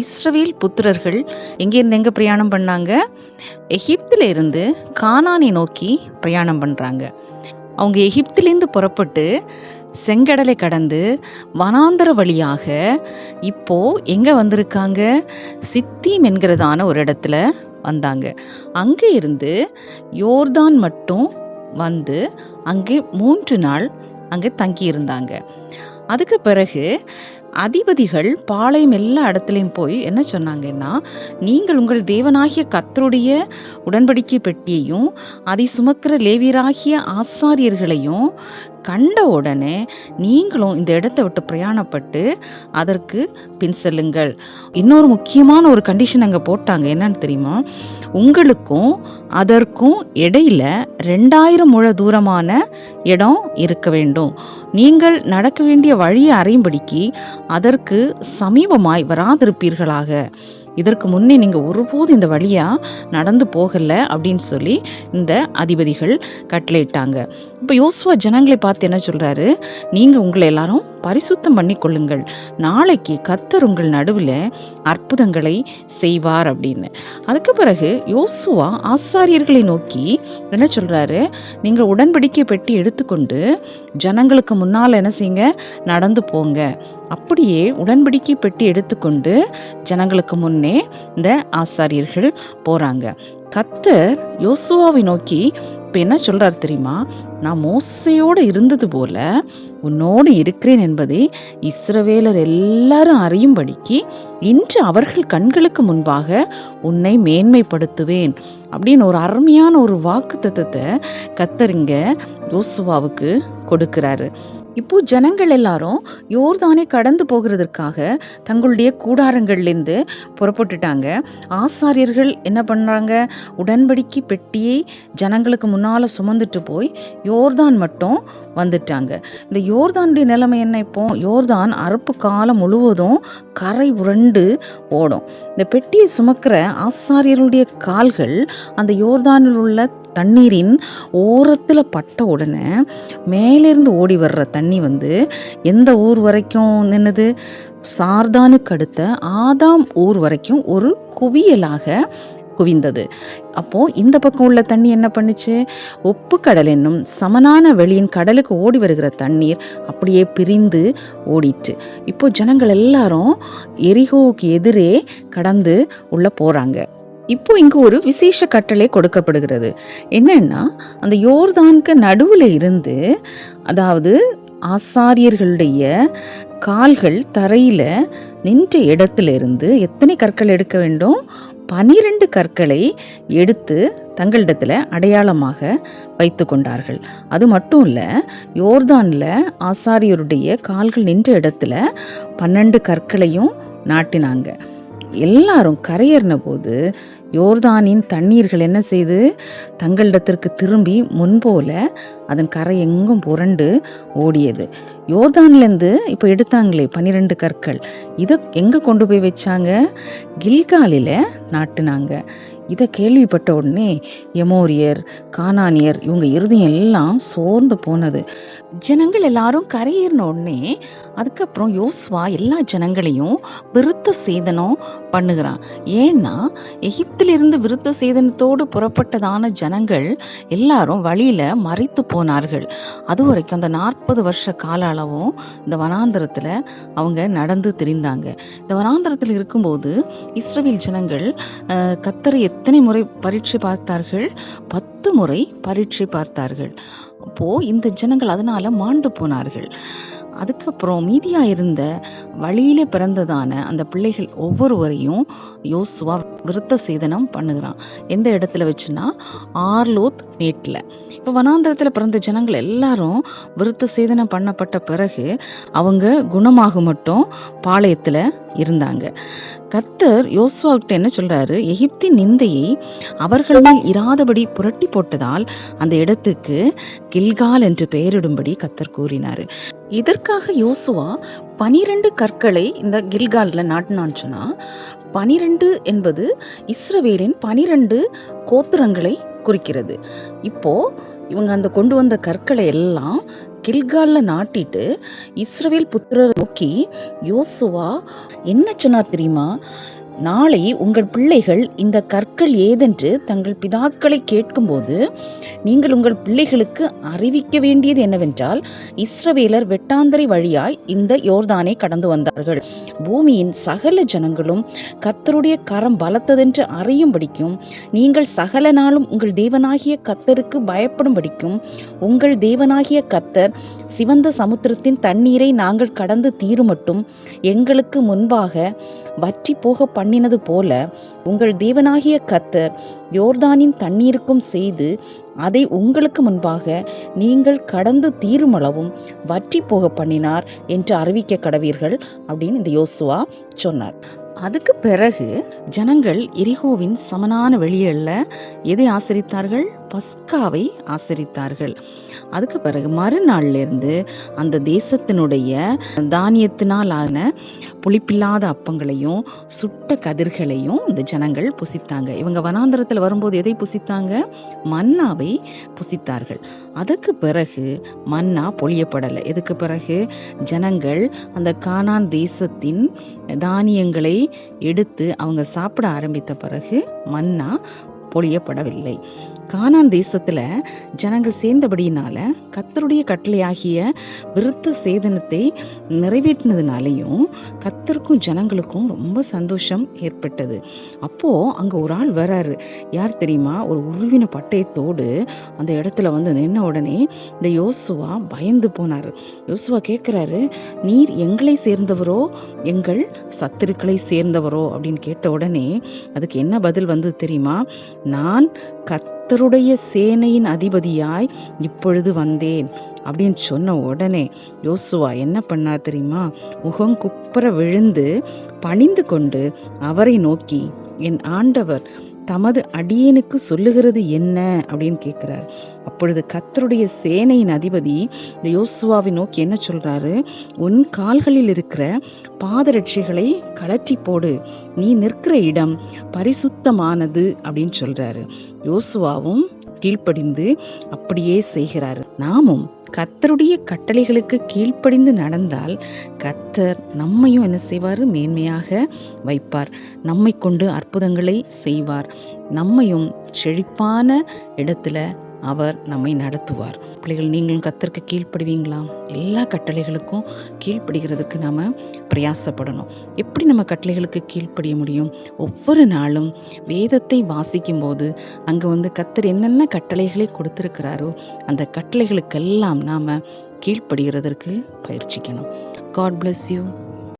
இஸ்ரவேல் புத்திரர்கள் எங்கேருந்து எங்கே பிரயாணம் பண்ணாங்க? எகிப்திலிருந்து கானானை நோக்கி பிரயாணம் பண்ணுறாங்க அவங்க எகிப்திலேருந்து புறப்பட்டு செங்கடலை கடந்து வனாந்தர வழியாக இப்போ எங்கே வந்திருக்காங்க? சித்தீம் என்கிறதான ஒரு இடத்துல வந்தாங்க. அங்கே இருந்து யோர்தான் மட்டும் வந்து அங்கே மூன்று நாள் அங்கே தங்கியிருந்தாங்க. அதுக்கு பிறகு அதிபதிகள் பாளையம் எல்லா இடத்துலையும் போய் என்ன சொன்னாங்கன்னா நீங்கள் உங்கள் தேவனாகிய கத்தருடைய உடன்படிக்கை பெட்டியையும் அதை சுமக்கிற லேவியராகிய ஆசாரியர்களையும் கண்ட உடனே நீங்களும் இந்த இடத்தை விட்டு பிரயாணப்பட்டு அதற்கு பின் செல்லுங்கள். இன்னொரு முக்கியமான ஒரு கண்டிஷன் அங்கே போட்டாங்க. என்னன்னு தெரியுமா? உங்களுக்கும் அதற்கும் இடையில ரெண்டாயிரம் முழ தூரமான இடம் இருக்க வேண்டும். நீங்கள் நடக்க வேண்டிய வழியை அறியும்படிக்கு அதற்கு சமீபமாய் வராதிருப்பீர்களாக. இதற்கு முன்னே நீங்கள் ஒருபோது இந்த வழியாக நடந்து போகலை அப்படின்னு சொல்லி இந்த அதிபதிகள் கட்டளையிட்டாங்க. இப்போ யோசுவா ஜனங்களை பார்த்து என்ன சொல்கிறாரு நீங்கள் உங்களை எல்லாரும் பரிசுத்தம் பண்ணி கொள்ளுங்கள் நாளைக்கு கத்தர் உங்கள் நடுவில் அற்புதங்களை செய்வார் அப்படின்னு. அதுக்கு பிறகு யோசுவா ஆசாரியர்களை நோக்கி என்ன சொல்கிறாரு நீங்கள் உடன்படிக்கை பெட்டி எடுத்துக்கொண்டு ஜனங்களுக்கு முன்னால் என்ன செய்யுங்க? நடந்து போங்க. அப்படியே உடன்படிக்கை பெட்டி எடுத்துக்கொண்டு ஜனங்களுக்கு முன்னே இந்த ஆசாரியர்கள் போறாங்க. கத்தர் யோசுவாவை நோக்கி இப்போ என்ன சொல்றாரு தெரியுமா? நான் மோசையோடு இருந்தது போல உன்னோடு இருக்கிறேன் என்பதை இஸ்ரவேலர் எல்லாரும் அறியும்படிக்கு இன்று அவர்கள் கண்களுக்கு முன்பாக உன்னை மேன்மைப்படுத்துவேன். அப்படின்னு ஒரு அருமையான ஒரு வாக்கு தத்துவத்தை கத்தருங்க யோசுவாவுக்கு கொடுக்கிறாரு. இப்போ ஜனங்கள் எல்லாரும் யோர்தானை கடந்து போகிறதற்காக தங்களுடைய கூடாரங்கள்லேருந்து புறப்பட்டுட்டாங்க. ஆசாரியர்கள் என்ன பண்ணுறாங்க உடன்படிக்கை பெட்டியை ஜனங்களுக்கு முன்னால் சுமந்துட்டு போய் யோர்தான் மட்டும் வந்துட்டாங்க. இந்த யோர்தானுடைய நிலைமை என்ன இப்போ? யோர்தான் அறுப்பு காலம் முழுவதும் கரை உரண்டு ஓடும். இந்த பெட்டியை சுமக்கிற ஆசாரியர்களுடைய கால்கள் அந்த யோர்தானில் உள்ள தண்ணீரின் ஓரத்தில் பட்ட உடனே மேலேருந்து ஓடி வர்ற தண்ணி தண்ணி வந்து எந்த ஊர் வரைக்கும் நின்னது? சார்தானுக்கு அடுத்த ஆதாம் ஊர் வரைக்கும் ஒரு குவியலாக குவிந்தது. அப்போ இந்த பக்கம் உள்ள தண்ணி என்ன பண்ணுச்சு? உப்பு கடல் என்னும் சமனான வெளியின் கடலுக்கு ஓடி வருகிற தண்ணீர் அப்படியே பிரிந்து ஓடிட்டு இப்போ ஜனங்கள் எல்லாரும் எரிகோவுக்கு எதிரே கடந்து உள்ள போறாங்க. இப்போ இங்கு ஒரு விசேஷ கட்டளை கொடுக்கப்படுகிறது. என்னன்னா அந்த யோர்தானுக்கு நடுவில் இருந்து அதாவது ஆசாரியர்களுடைய கால்கள் தரையில் நின்ற இடத்துல இருந்து எத்தனை கற்கள் எடுக்க வேண்டும்? பனிரெண்டு கற்களை எடுத்து தங்களிடத்தில் அடையாளமாக வைத்து கொண்டார்கள். அது மட்டும் இல்லை யோர்தானில் ஆசாரியருடைய கால்கள் நின்ற இடத்துல பன்னெண்டு கற்களையும் நாட்டினாங்க. எல்லாரும் கரையேறின போது யோர்தானின் தண்ணீர்கள் என்ன செய்து தங்களிடத்திற்கு திரும்பி முன்போல அதன் கரை எங்கும் புரண்டு ஓடியது. யோர்தான்லேருந்து இப்போ எடுத்தாங்களே பன்னிரெண்டு கற்கள். இதை எங்கே கொண்டு போய் வச்சாங்க? கில்காலில் நாட்டுனாங்க. இதை கேள்விப்பட்ட உடனே எமோரியர் கானானியர் இவங்க இருதயம் எல்லாம் சோர்ந்து போனது. ஜனங்கள் எல்லாரும் கரையேறின உடனே அதுக்கப்புறம் யோசுவா எல்லா ஜனங்களையும் விருத்த சேதனம் பண்ணுகிறான். ஏன்னா எகிப்திலிருந்து விருத்த சேதனத்தோடு புறப்பட்டதான ஜனங்கள் எல்லாரும் வழியில் மறைத்து போனார்கள். அது வரைக்கும் அந்த நாற்பது வருஷ கால அளவும் இந்த வனாந்திரத்தில் அவங்க நடந்து திரிந்தாங்க. இந்த வனாந்திரத்தில் இருக்கும்போது இஸ்ரவேல் ஜனங்கள் கத்தரையை கத்தரை எத்தனை முறை பரீட்சை பார்த்தார்கள்? பத்து முறை பரீட்சை பார்த்தார்கள். அப்போது இந்த ஜனங்கள் அதனால் மாண்டு போனார்கள். அதுக்கப்புறம் மீதியாக இருந்த வழியிலே பிறந்ததான அந்த பிள்ளைகள் ஒவ்வொருவரையும் யோசுவா விருத்த சேதனம் பண்ணுகிறான். எந்த இடத்துல வச்சுன்னா? ஆர்லோத் மேட்டில் இப்போ வனாந்தரத்தில் பிறந்த ஜனங்கள் எல்லாரும் விருத்த சேதனம் பண்ணப்பட்ட பிறகு அவங்க குணமாக மட்டும் பாளையத்தில் இருந்தாங்க. கர்த்தர் யோசுவாவிட்ட என்ன சொல்றாரு? எகிப்தின் நிந்தையை அவர்கள் மேல் இராதபடி புரட்டி போட்டதால் அந்த இடத்துக்கு கில்கால் என்று பெயரிடும்படி கர்த்தர் கூறினார். இதற்காக யோசுவா பனிரெண்டு கற்களை இந்த கில்காலில் நாட்டினான்னு சொன்னால் பனிரெண்டு என்பது இஸ்ரவேலின் பனிரெண்டு கோத்திரங்களை குறிக்கிறது. இப்போ இவங்க அந்த கொண்டு வந்த கற்களை எல்லாம் கில்கால்ல நாட்டிட்டு இஸ்ரவேல் புத்திரரை நோக்கி யோசுவா என்ன சொன்னா தெரியுமா? நாளை உங்கள் பிள்ளைகள் இந்த கற்கள் ஏதென்று தங்கள் பிதாக்களை கேட்கும்போது நீங்கள் உங்கள் பிள்ளைகளுக்கு அறிவிக்க வேண்டியது என்னவென்றால் இஸ்ரவேலர் வெட்டாந்தரை வழியாய் இந்த யோர்தானை கடந்து வந்தார்கள். பூமியின் சகல ஜனங்களும் கத்தருடைய கரம் பலத்ததென்று அறியும்படிக்கும் நீங்கள் சகல நாளும் உங்கள் தேவனாகிய கத்தருக்கு பயப்படும்படிக்கும் உங்கள் தேவனாகிய கத்தர் சிவந்த சமுத்திரத்தின் தண்ணீரை நாங்கள் கடந்து தீருமட்டும் எங்களுக்கு முன்பாக வற்றி போக பண்ணினது போல உங்கள் தேவனாகிய கத்தர் யோர்தானின் தண்ணீருக்கும் செய்து அதை உங்களுக்கு முன்பாக நீங்கள் கடந்து தீருமளவும் வற்றி போக பண்ணினார் என்று அறிவிக்க கடவீர்கள் அப்படின்னு இந்த யோசுவா சொன்னார். அதுக்கு பிறகு ஜனங்கள் எரிகோவின் சமனான வெளியல்ல எதை ஆசரித்தார்கள்? பஸ்காவை ஆசரித்தார்கள். அதுக்கு பிறகு மறுநாள்லேருந்து அந்த தேசத்தினுடைய தானியத்தினால் ஆன புளிப்பில்லாத அப்பங்களையும் சுட்ட கதிர்களையும் இந்த ஜனங்கள் புசித்தாங்க. இவங்க வனாந்தரத்தில் வரும்போது எதை புசித்தாங்க? மன்னாவை புசித்தார்கள். அதுக்கு பிறகு மன்னா பொழியப்படலை. எதுக்கு பிறகு? ஜனங்கள் அந்த கானான் தேசத்தின் தானியங்களை எடுத்து அவங்க சாப்பிட ஆரம்பித்த பிறகு மன்னா பொழியப்படவில்லை. கானான் தேசத்தில் ஜனங்கள் சேர்ந்தபடியினால கத்தருடைய கட்டளையாகிய விருத்த சேதனத்தை நிறைவேற்றினதுனாலையும் கத்தருக்கும் ஜனங்களுக்கும் ரொம்ப சந்தோஷம் ஏற்பட்டது. அப்போது அங்கே ஒரு ஆள் வராரு. யார் தெரியுமா? ஒரு உருவின பட்டயத்தோடு அந்த இடத்துல வந்து நின்ன உடனே இந்த யோசுவா பயந்து போனார். யோசுவா கேட்குறாரு நீர் எங்களை சேர்ந்தவரோ? எங்கள் சத்துருக்களை சேர்ந்தவரோ? அப்படின்னு கேட்ட உடனே அதுக்கு என்ன பதில் வந்து தெரியுமா? நான் கத் கர்த்தருடைய சேனையின் அதிபதியாய் இப்பொழுது வந்தேன். அப்படின்னு சொன்ன உடனே யோசுவா என்ன பண்ணா தெரியுமா? முகம் குப்புற விழுந்து பணிந்து கொண்டு அவரை நோக்கி என் ஆண்டவர் தமது அடியேனுக்கு சொல்லுகிறது என்ன அப்படின்னு கேட்குறாரு அப்பொழுது கத்தருடைய சேனையின் அதிபதி இந்த யோசுவாவை நோக்கி என்ன சொல்கிறாரு உன் கால்களில் இருக்கிற பாதரட்சிகளை கலற்றி போடு. நீ நிற்கிற இடம் பரிசுத்தமானது அப்படின்னு சொல்கிறாரு யோசுவாவும் கீழ்ப்படிந்து அப்படியே செய்கிறாரு. நாமும் கத்தருடைய கட்டளைகளுக்கு கீழ்ப்படிந்து நடந்தால் கத்தர் நம்மையும் என்ன செய்வார்? மேன்மையாக வைப்பார். நம்மை கொண்டு அற்புதங்களை செய்வார். நம்மையும் செழிப்பான இடத்துல அவர் நம்மை நடத்துவார். பிள்ளைகள் நீங்களும் கத்தருக்கு கீழ்ப்படுவீங்களா? எல்லா கட்டளைகளுக்கும் கீழ்ப்படுகிறதுக்கு நாம் பிரயாசப்படணும். எப்படி நம்ம கட்டளைகளுக்கு கீழ்ப்படிய முடியும்? ஒவ்வொரு நாளும் வேதத்தை வாசிக்கும் போது அங்கே வந்து கத்தர் என்னென்ன கட்டளைகளை கொடுத்துருக்கிறாரோ அந்த கட்டளைகளுக்கெல்லாம் நாம் கீழ்ப்படுகிறதற்கு பயிற்சிக்கணும். God bless you